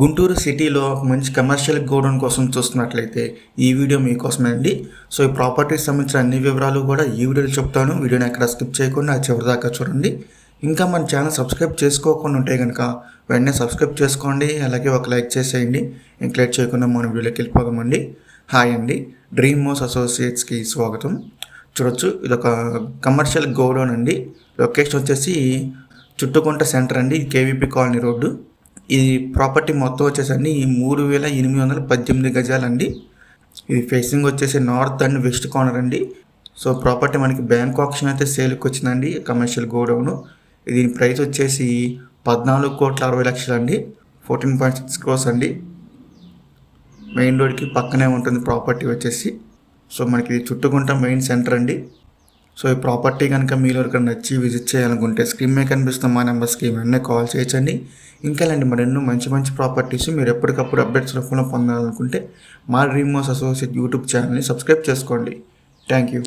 గుంటూరు సిటీలో ఒక మంచి కమర్షియల్ గోడౌన్ కోసం చూస్తున్నట్లయితే ఈ వీడియో మీకోసమే అండి. సో ఈ ప్రాపర్టీకి సంబంధించిన అన్ని వివరాలు కూడా ఈ వీడియోలో చెప్తాను. వీడియోని ఎక్కడ స్కిప్ చేయకుండా చివరిదాకా చివరి దాకా చూడండి. ఇంకా మన ఛానల్ సబ్స్క్రైబ్ చేసుకోకుండా ఉంటే కనుక వెంటనే సబ్స్క్రైబ్ చేసుకోండి. అలాగే ఒక లైక్ చేసేయండి. ఇంక లేట్ చేయకుండా మనం వీడియోకి వెళ్ళిపోదామండి. హాయ్ అండి. డ్రీమ్ మోస్ అసోసియేట్స్కి స్వాగతం. చూడొచ్చు ఇది ఒక కమర్షియల్ గోడౌన్ అండి. లొకేషన్ వచ్చేసి చుట్టుకుంట సెంటర్ అండి. KVP colony road. ఈ ప్రాపర్టీ మొత్తం వచ్చేసండి మూడు వేల ఎనిమిది వందల పద్దెనిమిది గజాలండి. ఇది ఫేసింగ్ వచ్చేసి నార్త్ అండ్ వెస్ట్ కార్నర్ అండి. సో ప్రాపర్టీ మనకి బ్యాంక్ ఆప్షన్ అయితే సేల్కి వచ్చిందండి కమర్షియల్ గోడౌన్ దీని ప్రైస్ వచ్చేసి పద్నాలుగు కోట్ల అరవై లక్షలు అండి ఫోర్టీన్ పాయింట్ సిక్స్ క్రోస్ అండి మెయిన్ రోడ్కి పక్కనే ఉంటుంది ప్రాపర్టీ వచ్చేసి. సో మనకి ఇది చుట్టుకుంట మెయిన్ సెంటర్ అండి. సో ఈ ప్రాపర్టీ కనుక మీరు ఎవరికైనా నచ్చి విజిట్ చేయాలనుకుంటే స్క్రీన్ మీద కనిపిస్తున్న మా నెంబర్స్కి వెంటనే కాల్ చేయొచ్చండి. ఇంకా ఇలాంటి మరెన్నో మంచి మంచి ప్రాపర్టీస్ మీరు ఎప్పటికప్పుడు అప్డేట్స్ రూపంలో పొందాలనుకుంటే మా డ్రీమ్ హౌస్ అసోసియేట్ యూట్యూబ్ ఛానల్ని సబ్స్క్రైబ్ చేసుకోండి. Thank you.